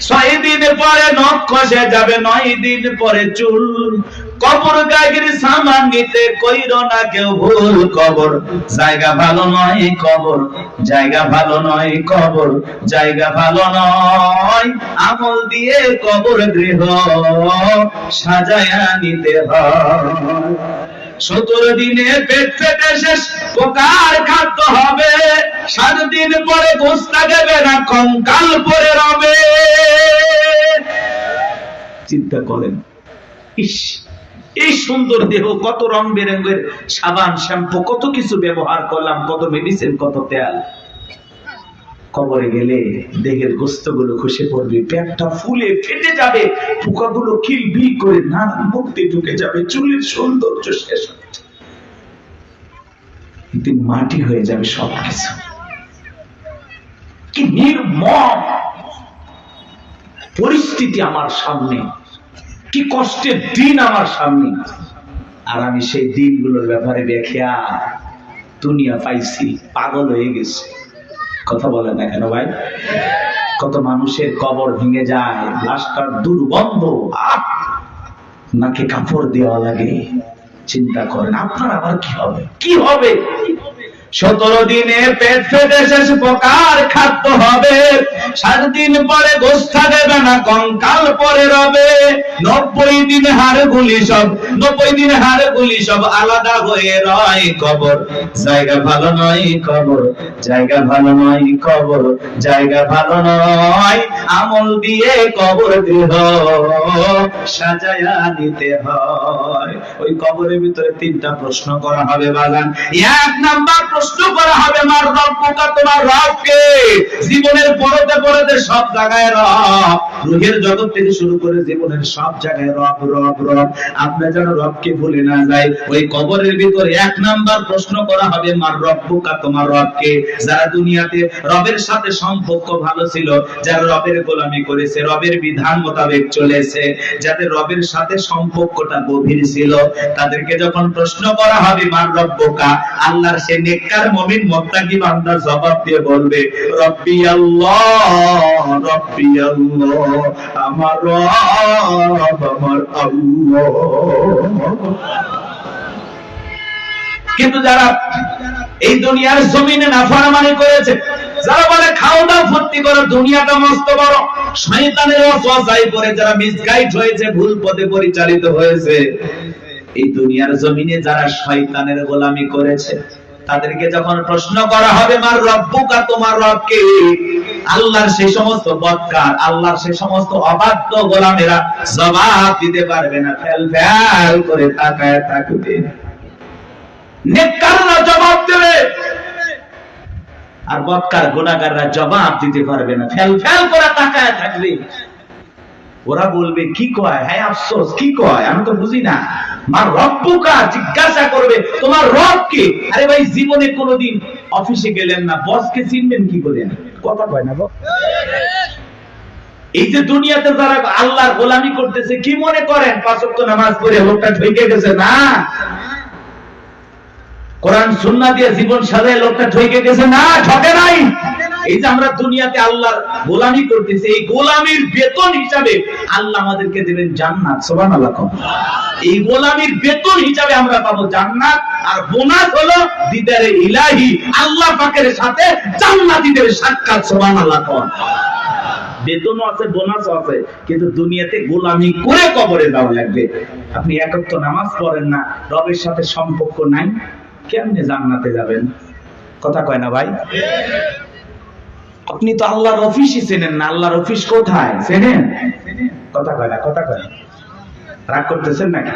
ছয় দিন পরে নখ খসে যাবে, নয় দিন পরে চুল। কবর গাগির সামান নিতে কইর না কেউ ভুল কবর জায়গা ভালো নয় কবর, জায়গা ভালো নয় কবর, জায়গা ভালো নয় আমল দিয়ে কবর গৃহ সাজায়া নিতে হয়। সতেরো দিনে পেট ফেটে শেষ, পোকার সাত দিন পরে গোস্তা দেবে না কঙ্কাল পরে রবে। চিন্তা করেন, ইস, এই সুন্দর দেহ কত রং বেরঙের, সাবান, শ্যাম্পু, কত কিছু ব্যবহার করলাম, কত মেডিসিন কত তেল। কবরে গেলে দেহের গোস্তগুলো খসে পড়বে, পেটটা ফুলে ফেটে যাবে, পোকাগুলো কিলবিল করে নানান মুক্তি ঢুকে যাবে, চুলের সৌন্দর্য শেষ। একদিন মাটি হয়ে যাবে সবকিছু। কি নির্মম পরিস্থিতি আমার সামনে, কি কষ্টের দিন আমার সামনে। আর আমি সেই দিনগুলোর ব্যাপারে দেখিয়া দুনিয়া পাইছি, পাগল হয়ে গেছে। কথা বলে না কেন ভাই? কত মানুষের কবর ভেঙে যায় লাশটার দুর্গন্ধ! নাকে কাপড় দেওয়া লাগে? চিন্তা করেন, আপনার আবার কি হবে? কি হবে? সতেরো দিনে পেট ফেটে শেষ প্রকার খাদ্য হবে। সাত দিন পরে গোষ্ঠা দেবে না, কঙ্কাল পরে রবে। নব্বই দিন হাড় গুলি সব আমল কবর গৃহ সাজায়া হয়। ওই কবরের ভিতরে তিনটা প্রশ্ন করা হবে বাগান। এক নাম্বার প্রশ্ন করা হবে আমার রব্বুকা তোমার জীবনের পরতে পরতে সব জায়গায় রব। রুহের জগৎ থেকে শুরু করে জীবনের সব জায়গায় রব রব রব। আমরা যেন রবকে ভুলে না যাই ওই কবরের ভিতরে এক নাম্বার প্রশ্ন করা হবে, মার রব্বুকা তোমার রবকে? যারা দুনিয়াতে রবের সাথে সম্পর্ক ভালো ছিল, যারা রবের গোলামি করেছে, রবের বিধান মোতাবেক চলেছে যাদের রবের সাথে সম্পর্কটা গভীর ছিল, তাদেরকে যখন প্রশ্ন করা হবে, মার রব্বকা আল্লাহর সে নেককার মুমিন মুত্তাকি বান্দা জবাব দিয়ে বলবে, রব্বি আল্লাহ রব্বি আল্লাহ, আমার রব, আমার আল্লাহ। কিন্তু যারা এই দুনিয়ার জমিনে নাফরমানি করেছে, যারা বলে খাও দাও, ফুর্তি করো, দুনিয়াটা মস্ত বড়, শয়তানের ওয়াসওয়াসায় পড়ে যারা মিসগাইড হয়েছে, ভুল পথে পরিচালিত হয়েছে, এই দুনিয়ার জমিনে যারা শয়তানের গোলামি করেছে, তাদেরকে যখন প্রশ্ন করা হবে, মার রব্বুকা, তোমার রবকে আল্লাহর সেই সমস্ত বদকার আল্লাহর সেই সমস্ত অবাধ্য গোলামেরা জবাব দিতে পারবে না। ফেল ফেল করে তাকায় থাকবে। না। কি কি না। জিজ্ঞাসা করবে, তোমার রব কে? আরে ভাই, জীবনে কোনোদিন অফিসে গেলেন না। বসকে চিনবেন কি করে কথা কয় না গো। এই যে দুনিয়াতে যারা আল্লাহর গোলামি করতেছে, কি মনে করেন পাঁচক্য নামাজ পড়ে লোকটা ঠকে গেছে? না। কোরআন সুন্না দিয়ে জীবন সাজায় লোকটা ঠকে গেছে? না ঠকে নাই। এই যে আমরা দুনিয়াতে আল্লাহর গোলামি করতেছি, এই গোলামির বেতন হিসাবে আল্লাহ আমাদেরকে দেবেন জান্নাত। সুবহানাল্লাহ এই গোলামির বেতন হিসাবে আমরা পাবো জান্নাত। আর বোনাস হলো দিদারে ইলাহি, আল্লাহ পাকের সাথে জান্নাতীদের সাক্ষাৎ। সুবহানাল্লাহ বেতনও আছে, বোনাসও আছে, কিন্তু দুনিয়াতে গোলামি করে কবরে যাওয়া লাগবে। আপনি একক তো নামাজ পড়েন না, রবের সাথে সম্পর্ক নাই, কেমনে জান্নাতে যাবেন? কথা কয় না ভাই? আপনি তো আল্লাহর অফিসই চেনেন না, আল্লাহর অফিস কোথায়? চেনেন? কথা কয় না, কথা কয় রাগ করতেছেন নাকি?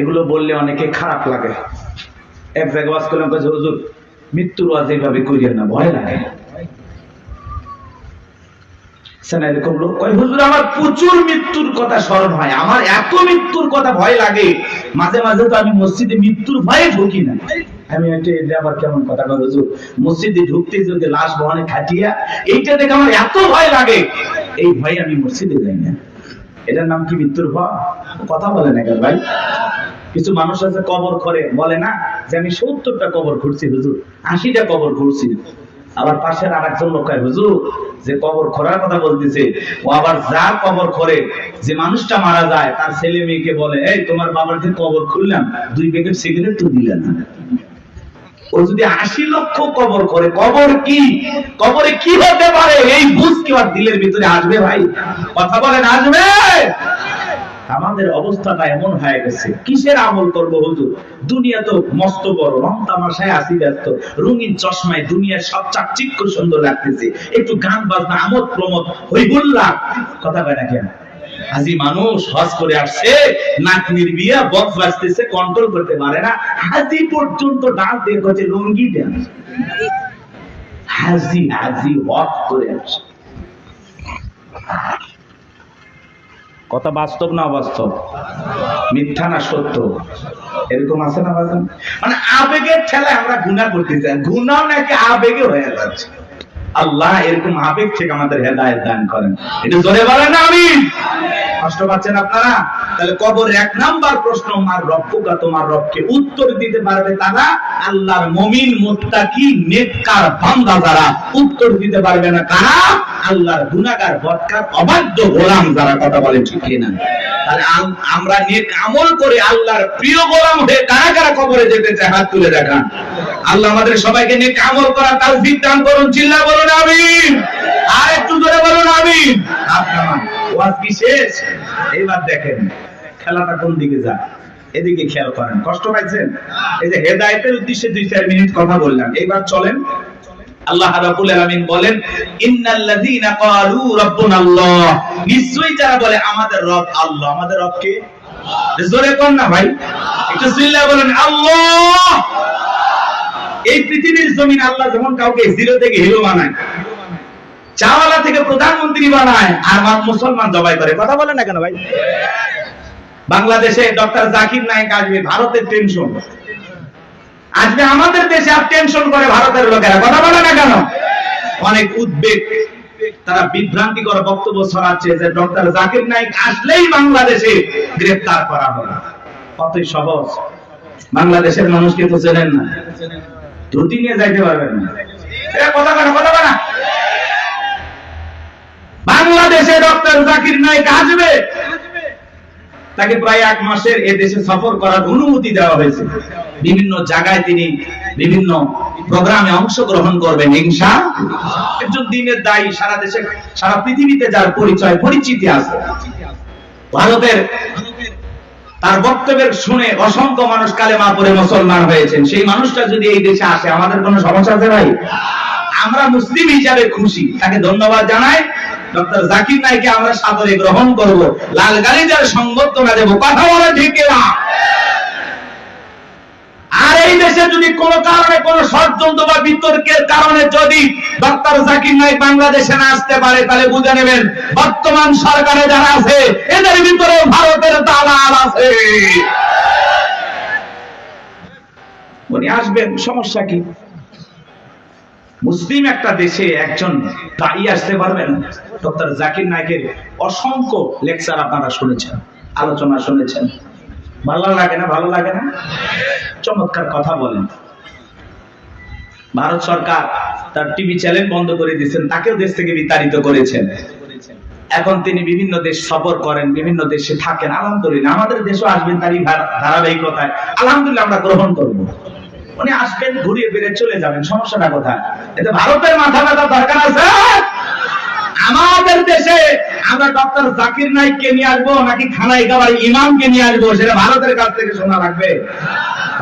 এগুলো বললে অনেকে খারাপ লাগে। এক জায়গায় ওয়াজ করলাম হুজুর, মৃত্যুর ওয়াজ এইভাবে করিয়েন না, ভয় লাগে। কয়, হুজুর, আমার প্রচুর মৃত্যুর কথা স্মরণ হয়। আমার এত মৃত্যুর কথা ভয় লাগে। মাঝে মাঝে তো আমি মসজিদে মৃত্যুর ভয়ে ঢুকি না। আমি আবার কেমন কথা কয়, হুজুর? মসজিদে ঢুকতে যদি লাশ বহনে খাটিয়া, এইটা দেখে আমার এত ভয় লাগে। এই ভয়ে আমি মসজিদে যাই না। এটার নাম কি মৃত্যুর ভয়? কথা বলে না ভাই? কিছু মানুষ আছে কবর করে, বলে না যে আমি সত্তরটা কবর ঘুরছি হুজুর। আশিটা কবর ঘুরছি আবার পাশের আর একজন লোক হুজুর, যে কবর খোরার কথা বলতেছে, ও আবার যার কবর খোরে যে মানুষটা মারা যায়, তার ছেলে মেয়েকে বলে, এই, তোমার বাবার যে কবর খুললাম দুই প্যাকেট সিগারেট তো দিলে না। ও যদি আশি লক্ষ কবর করে কবর কি? কবরে কি হতে পারে? এই বুঝ কি দিলের ভিতরে আসবে ভাই? কথা বলেন, আসবে? আমাদের অবস্থাটা এমন হয়ে গেছে। কিসের আমল করব হুজুর? দুনিয়া তো মস্ত বড়, রং তামাশায় আসি ব্যস্ত। রঙিন চশমায় দুনিয়ার সব চাকচিক্য সুন্দর লাগতেছে। একটু গান বাজনা, আমোদ প্রমোদ হইহুল্লা কথা কয় না কেন? আজি মানুষ হজ করে আসছে, নাতনির বিয়া বক বাজতেছে কন্ট্রোল করতে পারে না। হাজি পর্যন্ত ডান্স দিয়ে করছে লুঙ্গি ডান্স। হাজি হাজি হক করে আসছে। কথা বাস্তব না বাস্তব মিথ্যা না সত্য? এরকম আছে না মানে আবেগের ঠেলায় আমরা গুণা করতে চাই। গুণাও নাকি আবেগে হয়ে যাচ্ছে। আল্লাহ এরকম আবেগ থেকে আমাদের হেদায়ত দান করেন। এটা জোরে বলেন আমি। কষ্ট পাচ্ছেন আপনারা? তাহলে কবর এক নাম্বার প্রশ্ন আমার রব্বুকা তোমার রবকে উত্তর দিতে পারবে তারা? আল্লাহর মমিন, মুত্তাকি, নেককার বান্দা যারা, উত্তর দিতে পারবে না কারা? আল্লাহর গুনাহগার বদকার অবাধ্য গোলাম যারা, কথা বলে ঠিক না তাহলে আমরা নেক আমল করে আল্লাহর প্রিয় গোলাম হয়ে কারা কারা কবরে যেতে চায়, হাত তুলে দেখান। আল্লাহ আমাদের সবাইকে নেক আমল করা তৌফিক দান করুন চিল্লা বলুন, আমিন। আর একটু জোরে বলুন, আমিন। আপনার ওয়াজ কি শেষ এইবার দেখেন, খেলাটা কোন দিকে যায়? এদিকে খেয়াল করেন, কষ্ট পাইছেন? এই যে হেদায়েতের উদ্দেশ্যে দুই, চার মিনিট কথা বললাম। এইবার চলেন। আল্লাহ রাব্বুল আলামিন বলেন, ইন্নাল্লাযীনা ক্বালু রাব্বুনাল্লাহ। নিশ্চয়ই যারা বলে, আমাদের রব আল্লাহ। আমাদের রব কে? জোরে কোন না ভাই। একটু চিল্লা বলেন, আল্লাহ! এই পৃথিবীর জমিন আল্লাহ যেমন কাউকে জিরো থেকে হিরো বানায় চাওয়ালা থেকে প্রধানমন্ত্রী বানায়, আর মুসলমান জবাই করে। কথা বলে না কেন ভাই? বাংলাদেশে ডক্টর জাকির নায়ক আসবে, ভারতের টেনশন আসবে আমাদের দেশে আর টেনশন করে ভারতের লোকেরা। কথা বলে না কেন? অনেক উদ্বেগ, তারা বিভ্রান্তিকর বক্তব্য ছড়াচ্ছে যে ডক্টর জাকির নায়ক আসলেই বাংলাদেশে গ্রেফতার করা হবে কতই সহজ। বাংলাদেশের মানুষকে তো চেনেন না। নিয়ে যাইতে পারবেন না। কথা কথা কেন বাংলাদেশে ডক্টর জাকির নায়ক আসবে। তাকে প্রায় এক মাসের এ দেশে সফর করার অনুমতি দেওয়া হয়েছে। বিভিন্ন জায়গায় তিনি বিভিন্ন প্রোগ্রামে অংশগ্রহণ করবেন হিংসা একজন দিনের দায়ী, সারা দেশে, সারা পৃথিবীতে যার পরিচয়, পরিচিতি আছে। ভারতের তার বক্তব্যের শুনে অসংখ্য মানুষ কালেমা পড়ে মুসলমান হয়েছেন। সেই মানুষটা যদি এই দেশে আসে, আমাদের কোনো সমস্যা আছে ভাই? আমরা মুসলিম হিসাবে খুশি। তাকে ধন্যবাদ জানাই। ডক্টর জাকির নাইকে আমরা সাদরে গ্রহণ করব। লাল গালি গালিজার সংবর্ধনা দেব। কথা বলে ঠিক না আর এই দেশে যদি কোন কারণে কোন ষড়যন্ত্র বা বিতর্কের কারণে যদি ডক্টর জাকির নাইক বাংলাদেশে না আসতে পারে, তাহলে বুঝে নেবেন, বর্তমান সরকারে যারা আছে, এদের ভিতরে ভারতের দালাল আছে। উনি আসবেন, সমস্যা কি? মুসলিম একটা দেশে একজন দায়ী আসতে পারবেন? ডক্টর জাকির নায়কের অসংখ্য লেকচার আপনারা শুনেছেন, আলোচনা শুনেছেন। ভালো লাগে না, ভালো লাগে না? চমৎকার কথা বলেন। ভারত সরকার তার টিভি চ্যানেল বন্ধ করে দিয়েছেন, তাকেও দেশ থেকে বিতাড়িত করেছেন। এখন তিনি বিভিন্ন দেশ সফর করেন, বিভিন্ন দেশে থাকেন। আলহামদুলিল্লাহ, আমাদের দেশও আসবেন তারই ধারা- ধারাবাহিকতায়। আলহামদুলিল্লাহ আমরা গ্রহণ করব। উনি আসবেন, ঘুরিয়ে ফিরে চলে যাবেন, সমস্যাটা কোথায়? এতে ভারতের মাথা ব্যথা দরকার আছে। আমাদের দেশে আমরা ডক্টর জাকির নাইককে নিয়ে আসব, নাকি খানাই গাবার ইমামকে নিয়ে আসব, সেটা ভারতের কাছ থেকে শোনা লাগবে।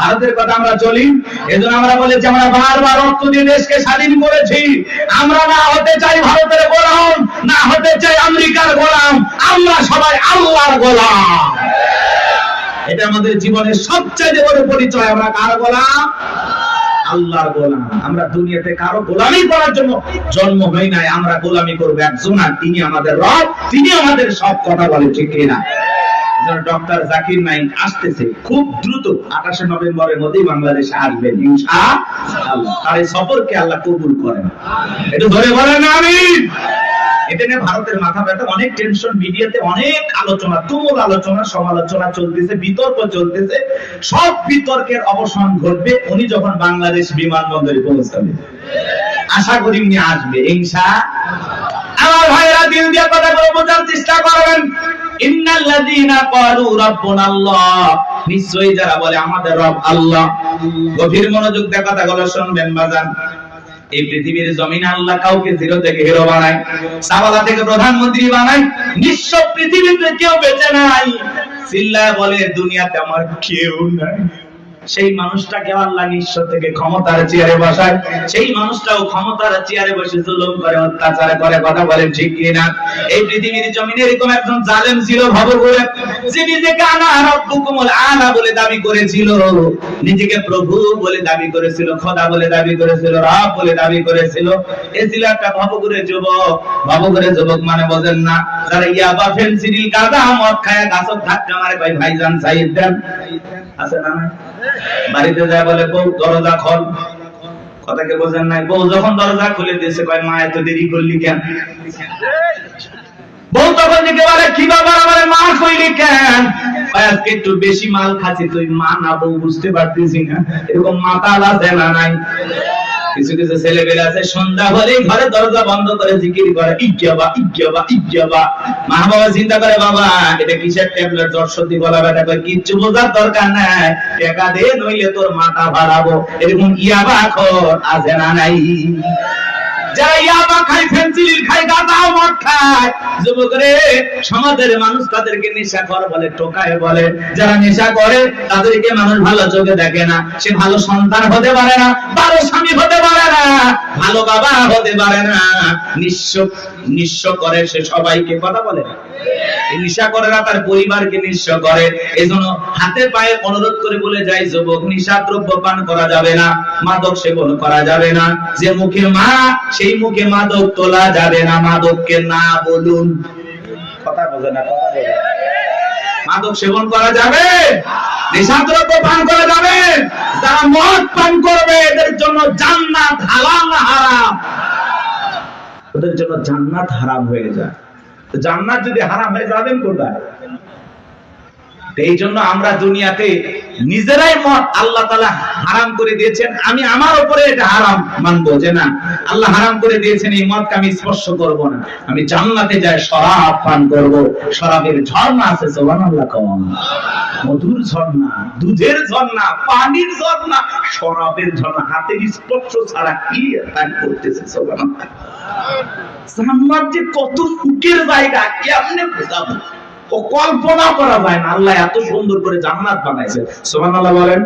ভারতের কথা আমরা চলি, এজন্য আমরা বলেছি, আমরা বারবার রক্ত দিয়ে দেশকে স্বাধীন করেছি। আমরা না হতে চাই ভারতের গোলাম, না হতে চাই আমেরিকার গোলাম, আমরা সবাই আল্লাহর গোলাম। এটা আমাদের জীবনের সবচেয়ে বড় পরিচয়। আমরা কার গোলাম? আল্লাহর গোলাম। আমরা দুনিয়াতে কারও গোলামি করার জন্য জন্ম হই নাই। আমরা গোলামি করব একজন আর তিনি আমাদের রব, তিনি আমাদের সব কথা বলে, ঠিক কিনা ডক্টর জাকির নাইক আসতেছে, খুব দ্রুত আঠাশে নভেম্বরের মধ্যেই বাংলাদেশে আসবেন, ইনশাআল্লাহ। তার এই সফরকে আল্লাহ কবুল করেন। এটা ধরে বলেন, আমিন। এটা নিয়ে ভারতের মাথা ব্যথা, অনেক টেনশন মিডিয়াতে অনেক আলোচনা, তুমুল আলোচনা, সমালোচনা চলতেছে, বিতর্ক চলতেছে। সব বিতর্কের অবসান ঘটবে উনি যখন বাংলাদেশ বিমানবন্দরে পৌঁছাবে। আশা করি উনি আসবে, ইনশা আমার ভাইরা দিল দিয়ে কথাগুলো বোঝার চেষ্টা করবেন। নিশ্চয়ই যারা বলে আমাদের রব আল্লাহ। গভীর মনোযোগ দিয়ে কথাগুলো শুনবেন, বাজান। এই পৃথিবীর জমিন আল্লাহ কাউকে জিরো থেকে হিরো বানায়, সাবালা থেকে প্রধানমন্ত্রী বানায়, নিঃস্ব পৃথিবীতে কেউ বেঁচে নাই। চিল্লায় বলে দুনিয়াতে আমার কেউ নাই। সেই মানুষটাকে আল্লাহ নিঃস্ব থেকে ক্ষমতার চেয়ারে বসায়। সেই মানুষটাও ক্ষমতার চেয়ারে বসে জুলুম করে, অত্যাচার করে, কথা বলে, ঠিক কিনা? এই পৃথিবীর জমিনে এরকম একজন জালেম ছিল ভবঘুরে যে নিজেকে আনা রব্বুকুমুল আলা বলে দাবি করেছিল। নিজেকে প্রভু বলে দাবি করেছিল, খোদা বলে দাবি করেছিল, রব বলে দাবি করেছিল। এ ছিল একটা ভবঘুরে যুবক। ভবঘুরে যুবক মানে বোঝেন না, যারা ইয়াবা ফেন্সিডিল গাঁজা মদ খায়, গাছক ধাক্কা মারে ভাই ভাইজান সাইদ দেন। আছে না? বাড়িতে যায় বলে, বউ, দরজা খোল। কথাকে বোঝেন নাই। বউ যখন দরজা খুলে দিয়েছে, কয়, মা, এত দেরি করলি কেন? বউ তখন দিকে বলে, কি ব্যাপার আমার মা কইলি কেন? আজকে একটু বেশি মাল খাচ্ছি। তুই মা না, বউ বুঝতে পারতেছি না। এরকম মাতাল আছে না নাই। কিছু কিছু ছেলেবেলে আছে, সন্ধ্যা হলেই ঘরে দরজা বন্ধ করে জিকির করে ইজ্ঞাবা ইজ্ঞাবা ইজ্ঞাবা মা বাবা চিন্তা করে, বাবা, এটা কিসের ট্যাবলেট? জ্বর সর্দি বলা বেটা করে কিচ্ছু বোঝার দরকার নাই। টাকা দে, নইলে তোর মাথা ভাড়াবো এরকম ইয়াবা খর আছে না নাই। যারা ইয়াবা খায় ফেন্সিলিন খায়, গাঁজা মদ খায়। যুবক রে সমাজের মানুষ তাদেরকে নেশা কর বলে, টোকায় বলে। যারা নেশা করে, তাদেরকে মানুষ ভালো চোখে দেখে না। সে ভালো সন্তান হতে পারে না, ভালো স্বামী হতে পারে না। ভালো বাবা হতে পারে না। নিঃস্ব নিঃস্ব করে সে সবাইকে কথা বলে। না নিশা করে না, তার পরিবারকে নিঃস্ব করে। এজন্য হাতে পায়ে অনুরোধ করে বলে যায়, যুবক, নিশা দ্রব্য পান করা যাবে না, মাদক সেবন করা যাবে না। যে মুখে মা, সেই মুখে মাদক তোলা যাবে না। মাদককে না বলুন। কথা বোঝে না, কথা বোঝে মাদক সেবন করা যাবে? নেশাদ্রব্য পান করা যাবে যারা মদ পান করবে, এদের জন্য জান্নাত হালাল হারাম? ওদের জন্য জান্নাত হারাম হয়ে যায়। জান্নাত যদি হারাম হয়ে যাবেন কোথায়? এই জন্য আমরা দুনিয়াতে নিজেরাই মদ আল্লাহ তালা হারাম করে দিয়েছেন। আমি আমার উপরে এটা হারাম মানবো যে না, আল্লাহ হারাম করে দিয়েছেন, এই মদকে আমি স্পর্শ করব না। আমি জান্নাতে যাই, শরাব পান করব। শরাবের ঝর্ণা আছে সোহান আল্লাহ কম মধুর ঝর্ণা, দুধের ঝর্ণা, পানির ঝর্ণা, শরাবের ঝর্ণা হাতের স্পর্শ ছাড়া কি পান করতেছে সোহান জান্নাত যে কত সুখের জায়গা, কেমনে বোঝাবো? ও কল্পনা করা যায় না। আল্লাহ এত সুন্দর করে জান্নাত বানাইছে। সুবহানাল্লাহ বলেন।